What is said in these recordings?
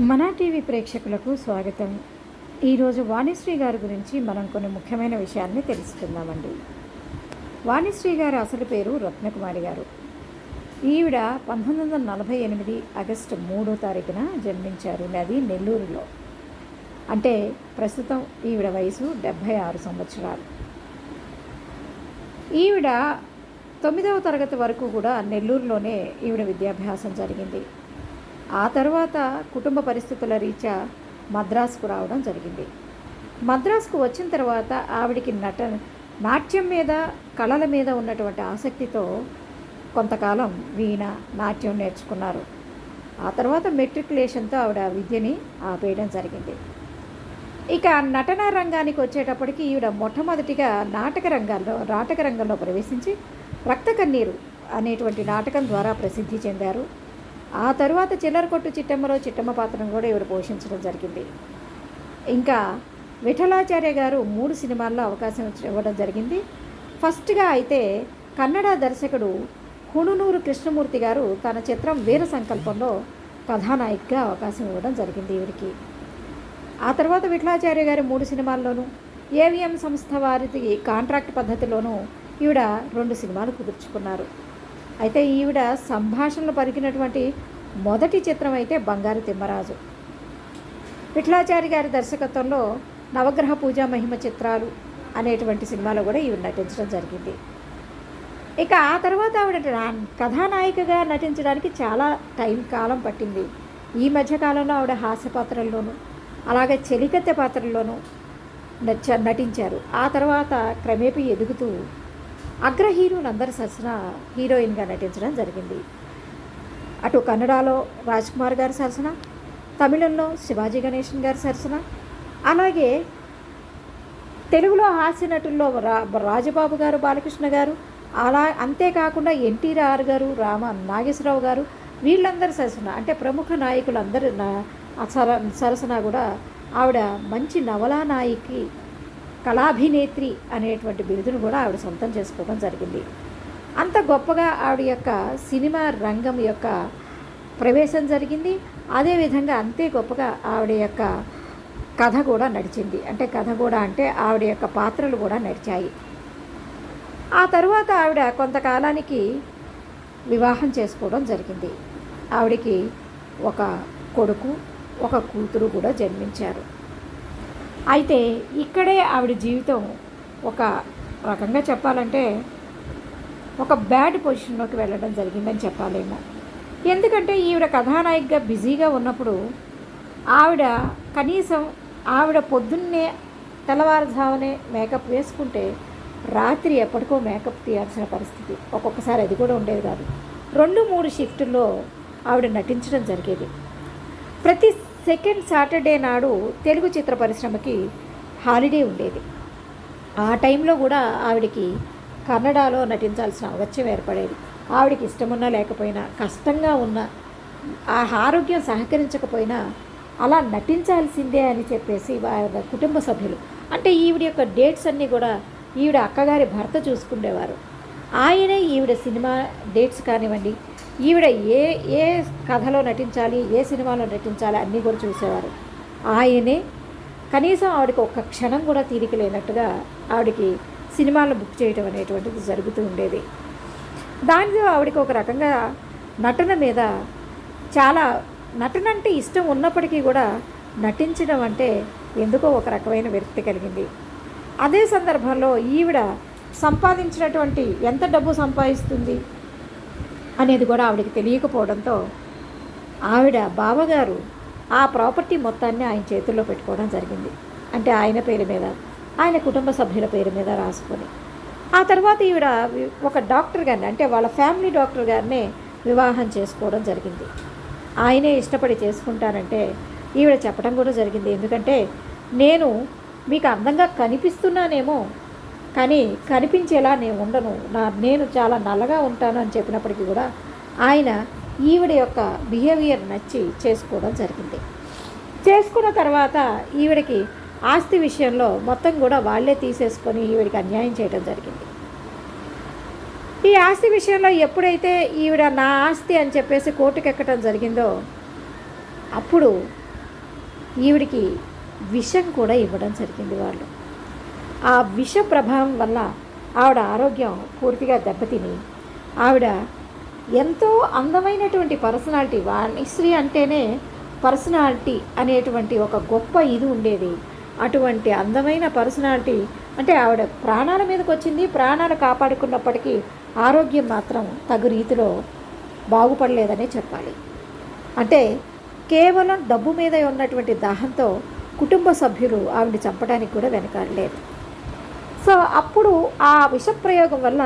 మన టీవీ ప్రేక్షకులకు స్వాగతం. ఈరోజు వాణిశ్రీ గారి గురించి మనం కొన్ని ముఖ్యమైన విషయాల్ని తెలుసుకుందామండి. వాణిశ్రీ గారి అసలు పేరు రత్నకుమారి గారు. ఈవిడ పంతొమ్మిది వందల నలభై ఎనిమిది ఆగస్టు మూడో తారీఖున జన్మించారు అది నెల్లూరులో. అంటే ప్రస్తుతం ఈవిడ వయసు డెబ్భై ఆరు సంవత్సరాలు. ఈవిడ తొమ్మిదవ తరగతి వరకు కూడా నెల్లూరులోనే ఈవిడ విద్యాభ్యాసం జరిగింది. ఆ తర్వాత కుటుంబ పరిస్థితుల రీత్యా మద్రాసుకు రావడం జరిగింది. మద్రాసుకు వచ్చిన తర్వాత ఆవిడికి నట నాట్యం మీద కళల మీద ఉన్నటువంటి ఆసక్తితో కొంతకాలం వీణ నాట్యం నేర్చుకున్నారు. ఆ తర్వాత మెట్రికులేషన్తో ఆవిడ విద్యని ఆపేయడం జరిగింది. ఇక నటనా రంగానికి వచ్చేటప్పటికి ఈవిడ మొట్టమొదటిగా నాటక రంగాల్లో నాటక రంగంలో ప్రవేశించి రక్త కన్నీరు అనేటువంటి నాటకం ద్వారా ప్రసిద్ధి చెందారు. ఆ తర్వాత చిల్లర కొట్టు చిట్టమ్మలో చిట్టమ్మ పాత్రను కూడా ఇవి పోషించడం జరిగింది. ఇంకా విఠలాచార్య గారు మూడు సినిమాల్లో అవకాశం ఇవ్వడం జరిగింది. ఫస్ట్గా అయితే కన్నడ దర్శకుడు హుణునూరు కృష్ణమూర్తి గారు తన చిత్రం వీర సంకల్పంలో కథానాయికగా అవకాశం ఇవ్వడం జరిగింది ఈవిడికి. ఆ తర్వాత విఠలాచార్య గారి మూడు సినిమాల్లోనూ ఏవిఎం సంస్థ వారికి కాంట్రాక్ట్ పద్ధతిలోనూ ఈవిడ రెండు సినిమాలు కుదుర్చుకున్నారు. అయితే ఈవిడ సంభాషణలు పలికినటువంటి మొదటి చిత్రం అయితే బంగారు తిమ్మరాజు. విఠలాచారి గారి దర్శకత్వంలో నవగ్రహ పూజా మహిమ చిత్రాలు అనేటువంటి సినిమాలో కూడా ఈవిడ నటించడం జరిగింది. ఇక ఆ తర్వాత ఆవిడ కథానాయికగా నటించడానికి చాలా టైం కాలం పట్టింది. ఈ మధ్యకాలంలో ఆవిడ హాస్య పాత్రల్లోనూ అలాగే చెలికత్తె పాత్రల్లోనూ నచ్చ నటించారు. ఆ తర్వాత క్రమేపీ ఎదుగుతూ అగ్ర హీరోలందరి సరసన హీరోయిన్గా నటించడం జరిగింది. అటు కన్నడలో రాజ్ కుమార్ గారి సరసన తమిళంలో శివాజీ గణేషన్ గారి సరసన అలాగే తెలుగులో హాస్య నటుల్లో రా రాజబాబు గారు బాలకృష్ణ గారు అలా అంతేకాకుండా ఎన్టీఆర్ గారు రామ నాగేశ్వరరావు గారు వీళ్ళందరి సరసన అంటే ప్రముఖ నాయకులందరి సర సరసన కూడా ఆవిడ మంచి నవలా నాయకి కళాభినేత్రి అనేటువంటి బిరుదును కూడా ఆవిడ సొంతం చేసుకోవడం జరిగింది. అంత గొప్పగా ఆవిడ యొక్క సినిమా రంగం యొక్క ప్రవేశం జరిగింది. అదేవిధంగా అంతే గొప్పగా ఆవిడ యొక్క కథ కూడా నడిచింది. అంటే కథ కూడా అంటే ఆవిడ యొక్క పాత్రలు కూడా నడిచాయి. ఆ తర్వాత ఆవిడ కొంతకాలానికి వివాహం చేసుకోవడం జరిగింది. ఆవిడకి ఒక కొడుకు ఒక కూతురు కూడా జన్మించారు. అయితే ఇక్కడే ఆవిడ జీవితం ఒక రకంగా చెప్పాలంటే ఒక బ్యాడ్ పొజిషన్లోకి వెళ్ళడం జరిగిందని చెప్పాలేమో. ఎందుకంటే ఈవిడ కథానాయికగా బిజీగా ఉన్నప్పుడు ఆవిడ కనీసం ఆవిడ పొద్దున్నే తెల్లవారుజామునే మేకప్ వేసుకుంటే రాత్రి ఎప్పటికో మేకప్ తీయాల్సిన పరిస్థితి. ఒక్కొక్కసారి అది కూడా ఉండేది కాదు. రెండు మూడు షిఫ్టుల్లో ఆవిడ నటించడం జరిగేది. ప్రతి సెకండ్ సాటర్డే నాడు తెలుగు చిత్ర పరిశ్రమకి హాలిడే ఉండేది. ఆ టైంలో కూడా ఆవిడకి కన్నడలో నటించాల్సిన అవశ్యం ఏర్పడేది. ఆవిడకి ఇష్టమున్నా లేకపోయినా కష్టంగా ఉన్నా ఆ ఆరోగ్యం సహకరించకపోయినా అలా నటించాల్సిందే అని చెప్పేసి వారి కుటుంబ సభ్యులు అంటే ఈవిడ యొక్క డేట్స్ అన్నీ కూడా ఈవిడ అక్కగారి భర్త చూసుకునేవారు ఆయనే ఈవిడ సినిమా డేట్స్ కానివ్వండి ఈవిడ ఏ ఏ కథలో నటించాలి ఏ సినిమాలో నటించాలి అన్నీ కూడా చూసేవారు. ఆయనే కనీసం ఆవిడకి ఒక్క క్షణం కూడా తీరిక లేనట్టుగా ఆవిడకి సినిమాలు బుక్ చేయడం అనేటువంటిది జరుగుతూ ఉండేది. దానితో ఆవిడకి ఒక రకంగా నటన మీద చాలా నటన అంటే ఇష్టం ఉన్నప్పటికీ కూడా నటించడం అంటే ఎందుకో ఒక రకమైన విరక్తి కలిగింది. అదే సందర్భంలో ఈవిడ సంపాదించినటువంటి ఎంత డబ్బు సంపాదిస్తుంది? అనేది కూడా ఆవిడకి తెలియకపోవడంతో ఆవిడ బావగారు ఆ ప్రాపర్టీ మొత్తాన్ని ఆయన చేతుల్లో పెట్టుకోవడం జరిగింది. అంటే ఆయన పేరు మీద ఆయన కుటుంబ సభ్యుల పేరు మీద రాసుకొని. ఆ తర్వాత ఈవిడ ఒక డాక్టర్ గారిని అంటే వాళ్ళ ఫ్యామిలీ డాక్టర్ గారినే వివాహం చేసుకోవడం జరిగింది. ఆయనే ఇష్టపడి చేసుకుంటానంటే ఈవిడ చెప్పడం కూడా జరిగింది. ఎందుకంటే నేను మీకు అందంగా కనిపిస్తున్నానేమో కానీ కనిపించేలా నేను ఉండను. నా నేను చాలా నల్లగా ఉంటాను అని చెప్పినప్పటికీ కూడా ఆయన ఈవిడ యొక్క బిహేవియర్ నచ్చి చేసుకోవడం జరిగింది. చేసుకున్న తర్వాత ఈవిడకి ఆస్తి విషయంలో మొత్తం కూడా వాళ్ళే తీసేసుకొని ఈవిడికి అన్యాయం చేయడం జరిగింది. ఈ ఆస్తి విషయంలో ఎప్పుడైతే ఈవిడ నా ఆస్తి అని చెప్పేసి కోర్టుకు ఎక్కడం జరిగిందో అప్పుడు ఈవిడికి విషం కూడా ఇవ్వడం జరిగింది వాళ్ళు. ఆ విష ప్రభావం వల్ల ఆవిడ ఆరోగ్యం పూర్తిగా దెబ్బతిని. ఆవిడ ఎంతో అందమైనటువంటి పర్సనాలిటీ వాణిశ్రీ అంటేనే పర్సనాలిటీ అనేటువంటి ఒక గొప్ప ఇది ఉండేది. అటువంటి అందమైన పర్సనాలిటీ అంటే ఆవిడ ప్రాణాల మీదకి వచ్చింది ప్రాణాలు కాపాడుకున్నప్పటికీ ఆరోగ్యం మాత్రం తగు రీతిలో బాగుపడలేదనే చెప్పాలి. అంటే కేవలం డబ్బు మీద ఉన్నటువంటి దాహంతో కుటుంబ సభ్యులు ఆవిడ చంపడానికి కూడా వెనకాడలేదు. సో అప్పుడు ఆ విషప్రయోగం వల్ల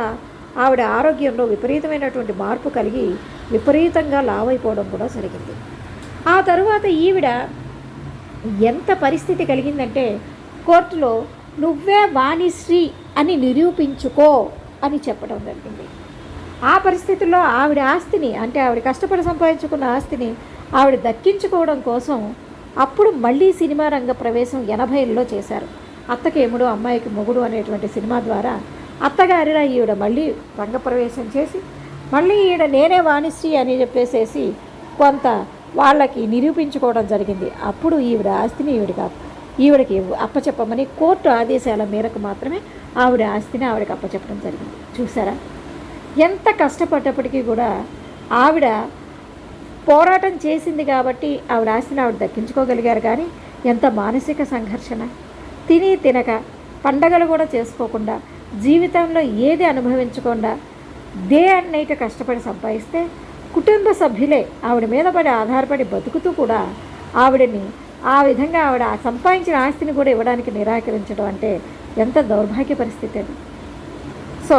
ఆవిడ ఆరోగ్యంలో విపరీతమైనటువంటి మార్పు కలిగి విపరీతంగా లావైపోవడం కూడా జరిగింది. ఆ తరువాత ఈవిడ ఎంత పరిస్థితి కలిగిందంటే కోర్టులో నువ్వే వాణిశ్రీ అని నిరూపించుకో అని చెప్పడం జరిగింది. ఆ పరిస్థితుల్లో ఆవిడ ఆస్తిని అంటే ఆవిడ కష్టపడి సంపాదించుకున్న ఆస్తిని ఆవిడ దక్కించుకోవడం కోసం అప్పుడు మళ్ళీ సినిమా రంగ ప్రవేశం ఎనభైలో చేశారు. అత్తకేముడు అమ్మాయికి మొగుడు అనేటువంటి సినిమా ద్వారా అత్తగారిన ఈవిడ మళ్ళీ రంగప్రవేశం చేసి మళ్ళీ ఈవిడ నేనే వాణిశ్రీ అని చెప్పేసేసి కొంత వాళ్ళకి నిరూపించుకోవడం జరిగింది. అప్పుడు ఈవిడ ఆస్తిని ఈవిడికి ఈవిడకి అప్పచెప్పమని కోర్టు ఆదేశాల మేరకు మాత్రమే ఆవిడ ఆస్తిని ఆవిడకి అప్పచెప్పడం జరిగింది. చూసారా ఎంత కష్టపడ్డప్పటికీ కూడా ఆవిడ పోరాటం చేసింది కాబట్టి ఆవిడ ఆస్తిని ఆవిడ దక్కించుకోగలిగారు కానీ ఎంత మానసిక సంఘర్షణ తిని తినక పండగలు కూడా చేసుకోకుండా జీవితంలో ఏది అనుభవించకుండా దే అండ్ నైట్ కష్టపడి సంపాదిస్తే కుటుంబ సభ్యులే ఆవిడ మీద పడి ఆధారపడి బతుకుతూ కూడా ఆవిడని ఆ విధంగా ఆవిడ సంపాదించిన ఆస్తిని కూడా ఇవ్వడానికి నిరాకరించడం అంటే ఎంత దౌర్భాగ్య పరిస్థితి అది. సో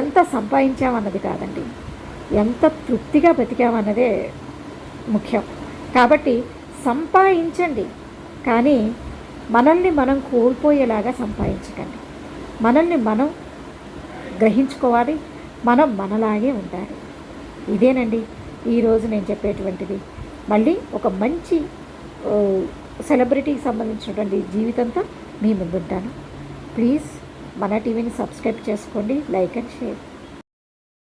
ఎంత సంపాదించామన్నది కాదండి. ఎంత తృప్తిగా బతికామన్నదే ముఖ్యం. కాబట్టి సంపాదించండి. కానీ మనల్ని మనం కోల్పోయేలాగా సంపాదించకండి. మనల్ని మనం గ్రహించుకోవాలి. మనం మనలాగే ఉండాలి. ఇదేనండి ఈరోజు నేను చెప్పేటువంటిది. మళ్ళీ ఒక మంచి సెలబ్రిటీకి సంబంధించినటువంటి జీవితంతో మీ ముందుంటాను. ప్లీజ్ మన టీవీని సబ్స్క్రైబ్ చేసుకోండి. Like and share.